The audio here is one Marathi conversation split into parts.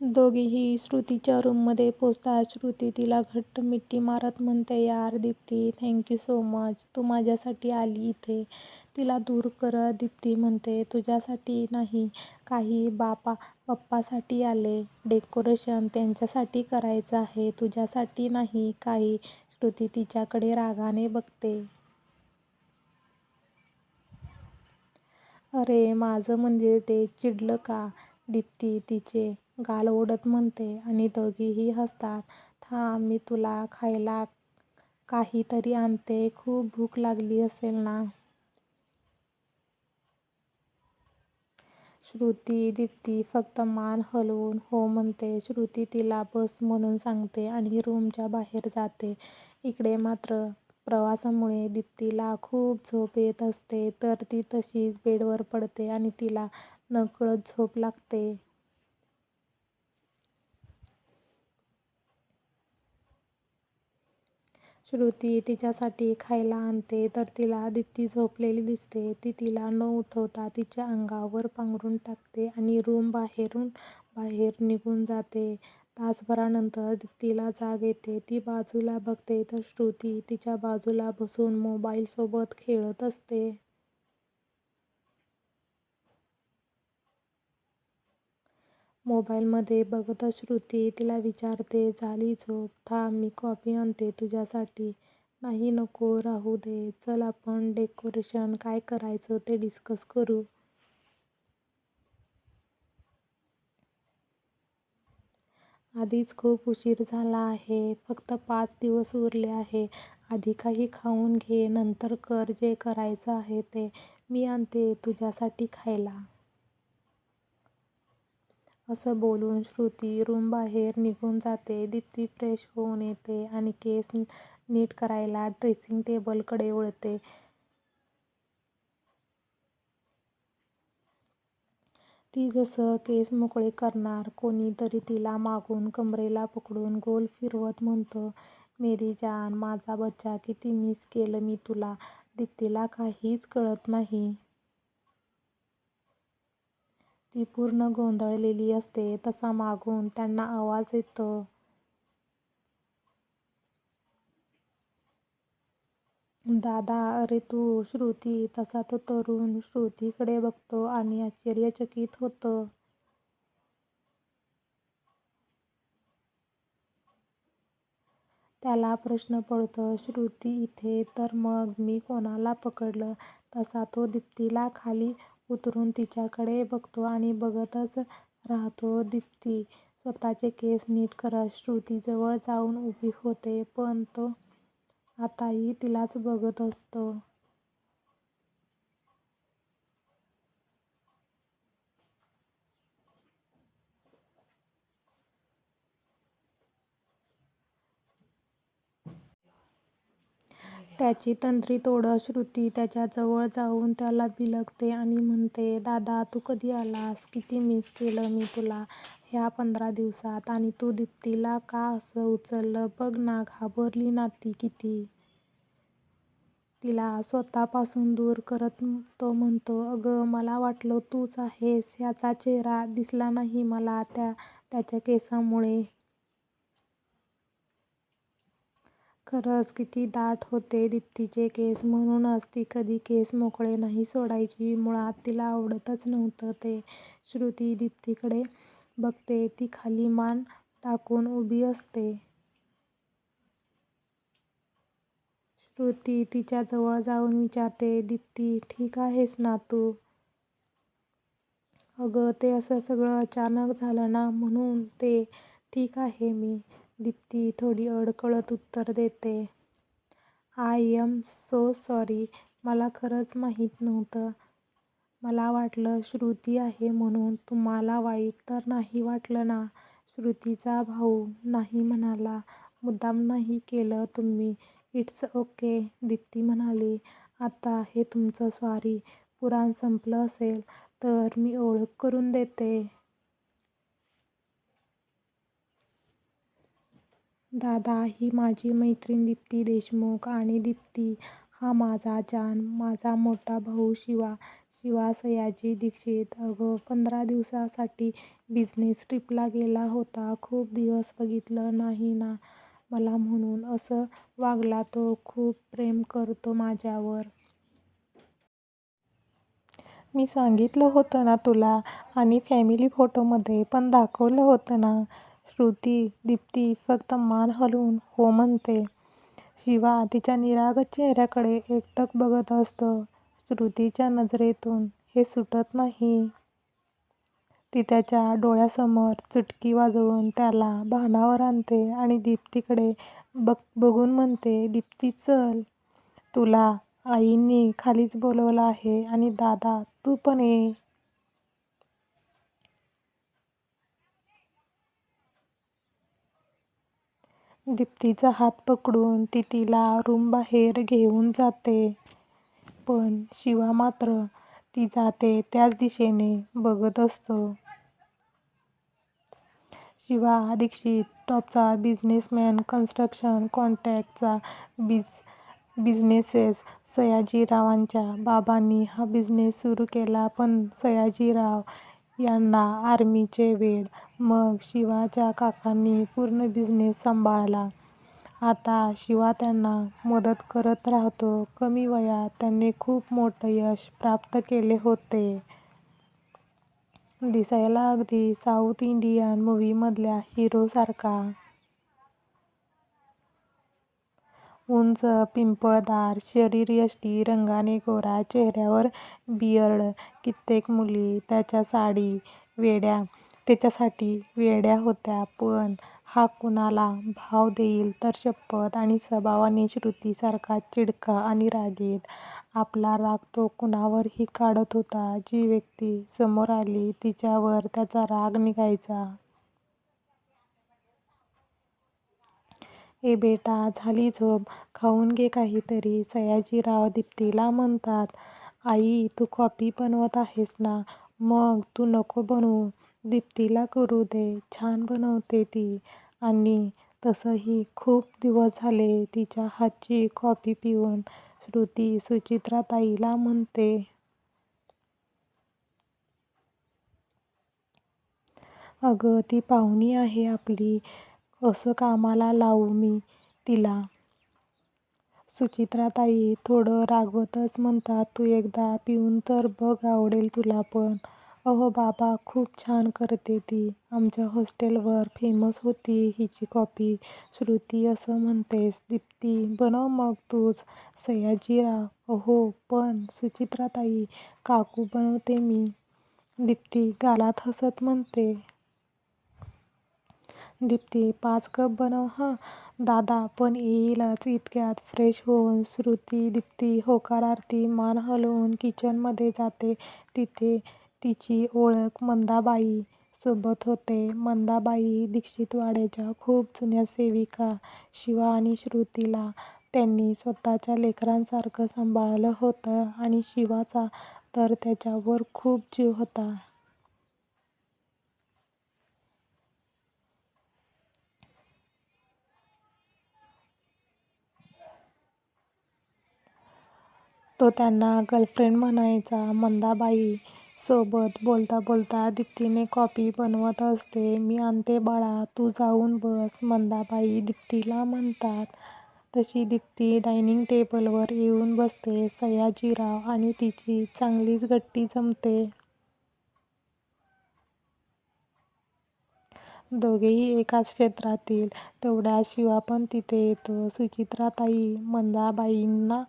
दोघेही श्रुतीच्या रूममध्ये पोचतात. श्रुती तिला घट्ट मिठी मारत म्हणते, यार Deepti, thank you so much. तू माझ्यासाठी आली इथे. तिला दूर करत दीप्ती म्हणते, तुझ्यासाठी नाही काही, पप्पासाठी आले. डेकोरेशन त्यांच्यासाठी करायचं आहे, तुझ्यासाठी नाही काही. श्रुती तिच्याकडे रागाने बघते. अरे माझं म्हणजे ते चिडलं का? दीप्ती तिचे गाल ओढत म्हणते. आणि दोघेही हसतात. थांब मी तुला खायला काही तरी आणते. खूप भूक लागली असेल ना? श्रुती दीप्ती फक्त मान हलवून हो म्हणते. श्रुती तिला बस म्हणून सांगते आणि रूमच्या बाहेर जाते. इकडे मात्र प्रवासामुळे दीप्तीला खूप झोप येत असते. तर ती तशीच बेडवर पडते आणि तिला नकळत झोप लागते. श्रुती तिच्यासाठी खायला आणते तर तिला दीप्ती झोपलेली दिसते. ती तिला न उठवता तिच्या अंगावर पांघरून टाकते आणि रूम बाहेरून बाहेर निघून जाते. तासभरानंतर दीप्तीला जाग येते. ती बाजूला बघते तर श्रुती तिच्या बाजूला बसून मोबाईलसोबत खेळत असते. मोबाईलमध्ये बघतच श्रुती तिला विचारते, झाली झोप? थांब मी कॉफी आणते तुझ्यासाठी. नाही नको राहू दे. चल आपण डेकोरेशन काय करायचं ते डिस्कस करू. आधीच खूप उशीर झाला आहे. फक्त पाच दिवस उरले आहे. आधी काही खाऊन घे. नंतर कर जे करायचं आहे ते. मी आणते तुझ्यासाठी खायला. असं बोलून श्रुती रूमबाहेर निघून जाते. दीप्ती फ्रेश होऊन येते आणि केस नीट करायला ड्रेसिंग टेबलकडे वळते. ती जसं केस मोकळे करणार कोणीतरी तिला मागून कमरेला पकडून गोल फिरवत म्हणतो मेरी जान, माझा बच्चा किती मिस केलं मी तुला. दीप्तीला काहीच कळत नाही. ती पूर्ण गोंधळलेली असते. तसा मागून त्यांना आवाज येतो. दादा अरे तू? श्रुती. तसा तो तरुण श्रुतीकडे बघतो आणि आश्चर्यचकित होतो. त्याला प्रश्न पडतो, श्रुती इथे तर मग मी कोणाला पकडलं? तसा तो दीप्तीला खाली उतरून तिच्याकडे बघतो आणि बघतच राहतो. दीप्ती स्वतःचे केस नीट करत श्रुतीजवळ जाऊन उभी होते. पण तो आताही तिलाच बघत असतो. त्याची तंद्री तोडत श्रुती त्याच्याजवळ जाऊन त्याला बिलगते आणि म्हणते, दादा तू कधी आलास? किती मिस केलं मी तुला ह्या पंधरा दिवसात. आणि तू दीप्तीला का असं उचललं बघ ना, घाबरली ना ती किती. तिला स्वतःपासून दूर करत तो म्हणतो, अगं मला वाटलं तूच आहेस. ह्याचा चेहरा दिसला नाही मला त्या त्याच्या केसांमुळे. खरंच किती दाट होते दीप्तीचे केस. म्हणूनच ती कधी केस मोकळे नाही सोडायची. मुळात तिला आवडतच नव्हतं ते. श्रुती दीप्तीकडे बघते. ती खाली मान टाकून उभी असते. श्रुती तिच्याजवळ जाऊन विचारते, दीप्ती ठीक आहेस ना तू? अगं ते असं सगळं अचानक झालं ना म्हणून. ते ठीक आहे मी. दीप्ती थोडी अडखळत उत्तर देते. I am so sorry. मला खरंच माहीत नव्हतं. मला वाटलं श्रुती आहे म्हणून. तुम्हाला वाईट तर नाही वाटलं ना? श्रुतीचा भाऊ नाही म्हणाला, मुद्दाम नाही केलं तुम्ही. It's okay. दीप्ती म्हणाली, आता हे तुमचं सॉरी पुराण संपलं असेल तर मी ओळख करून देते. दादा ही माझी मैत्रीण दीप्ती देशमुख आणि दीप्ती हा माझा जान, माझा मोठा भाऊ शिवा. शिवा सयाजी दीक्षित अगं पंधरा दिवसासाठी बिझनेस ट्रिपला गेला होता. खूप दिवस बघितलं नाही ना मला म्हणून असं वागला तो. खूप प्रेम करतो माझ्यावर. मी सांगितलं होतं ना तुला आणि फॅमिली फोटोमध्ये पण दाखवलं होतं ना. श्रुती दीप्ती फक्त मान हलवून हो म्हणते. शिवा तिच्या निरागस चेहऱ्याकडे एकटक बघत असतो. श्रुतीच्या नजरेतून हे सुटत नाही. ती त्याच्या डोळ्यासमोर चुटकी वाजवून त्याला भानावर आणते आणि दीप्तीकडे बघून म्हणते दीप्ती चल. तुला आईंनी खालीच बोलावलं आहे आणि दादा तू पण ये. दीप्तीचा हात पकडून ती तिला रूमबाहेर घेऊन जाते. पण शिवा मात्र ती जाते त्याच दिशेने बघत असतो. शिवा दीक्षित टॉपचा बिझनेसमॅन कन्स्ट्रक्शन कॉन्ट्रॅक्टचा बिझनेसेस सयाजीरावांच्या बाबांनी हा बिझनेस सुरू केला पण सयाजीराव यांना आर्मीचे वेड. मग शिवाच्या काकांनी पूर्ण बिझनेस सांभाळला. आता शिवा त्यांना मदत करत राहतो. कमी वयात त्यांनी खूप मोठं यश प्राप्त केले होते. दिसायला अगदी साऊथ इंडियन मूव्हीमधल्या हिरोसारखा. उंच, पिंपळदार शरीर यष्टी रंगाने गोरा. चेहऱ्यावर बियर्ड कित्येक मुली त्याच्यासाठी वेड्या होत्या. पण हा कुणाला भाव देईल तर शपथ. आणि स्वभावाने श्रुतीसारखा चिडका आणि रागीट. आपला राग तो कुणावरही काढत होता. जी व्यक्ती समोर आली तिच्यावर त्याचा राग निघायचा. ए बेटा झाली झोप. खाऊन घे काहीतरी. सयाजीराव दीप्तीला म्हणतात. आई तू कॉफी बनवत आहेस ना? मग तू नको बनवू. दीप्तीला करू दे. छान बनवते ती. आणि तसंही खूप दिवस झाले तिच्या हातची कॉफी पिऊन. श्रुती सुचित्राताईला म्हणते. अगं ती पाहुणी आहे आपली. असं कामाला लावू मी तिला? सुचित्राताई थोडं रागवतच म्हणतात. तू एकदा पिऊन तर बघ आवडेल तुला पण. अहो बाबा खूप छान करते ती. आमच्या हॉस्टेलवर फेमस होती हिची कॉफी. श्रुती असं म्हणतेस. दीप्ती बनव मग तूच. सयाजीराव अहो पण सुचित्राताई काकू बनवते मी. दीप्ती गालात हसत म्हणते. दीप्ती पाच कप बनव हं. दादा पण येईलच इतक्यात. फ्रेश होऊन श्रुती दीप्ती होकारार्थी मान हलवून किचनमध्ये जाते. तिथे तिची ओळख मंदाबाई सोबत होते. मंदाबाई दीक्षितवाड्याच्या खूप जुन्या सेविका. शिवा आणि श्रुतीला त्यांनी स्वतःच्या लेकरांसारखं सांभाळलं होतं आणि शिवाचा तर त्याच्यावर खूप जीव होता. तो त्यांना गर्लफ्रेंड म्हणायचा. मंदाबाई सोबत बोलता बोलता दीप्तीने कॉफी बनवत असते. मी आणते बाळा. तू जाऊन बस. मंदाबाई दीप्तीला म्हणतात. तशी दीप्ती डायनिंग टेबलवर येऊन बसते. सयाजीराव आणि तिची चांगलीच गट्टी जमते. दोघेही एकाच क्षेत्रातील. तेवढ्यात शिवा पण तिथे येतो. सुचित्राताई मंदाबाईंना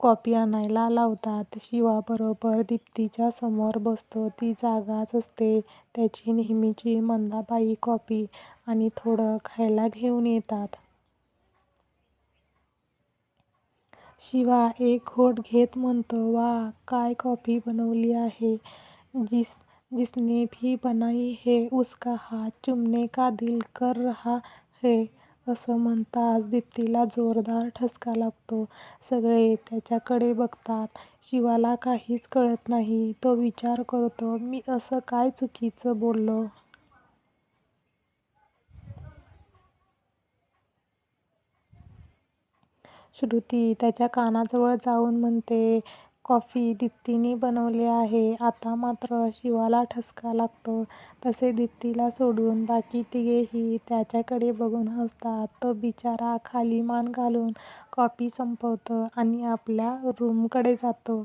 कॉफी आणायला लावतात. शिवाबरोबर दीप्तीच्या समोर बसतो. ती जागाच असते त्याची नेहमीची. मंदाबाई कॉफी आणि थोडं खायला घेऊन येतात. शिवा एक घोट घेत म्हणतो वा काय कॉफी बनवली आहे. जिसने भी बनाई है उसका हाथ चुमने का दिल कर रहा है. असं म्हणताच दीप्तीला जोरदार ठसका लागतो. सगळे त्याच्याकडे बघतात. शिवाला काहीच कळत नाही. तो विचार करतो मी असं काय चुकीचं बोललो. श्रुती त्याच्या कानाजवळ जाऊन म्हणते कॉफी दीप्तीने बनवली आहे. आता मात्र शिवाला ठसका लागतो. तसे दीप्तीला सोडून बाकी तिघेही त्याच्याकडे बघून हसतात. तो बिचारा खाली मान घालून कॉफी संपवतो आणि आपल्या रूमकडे जातो.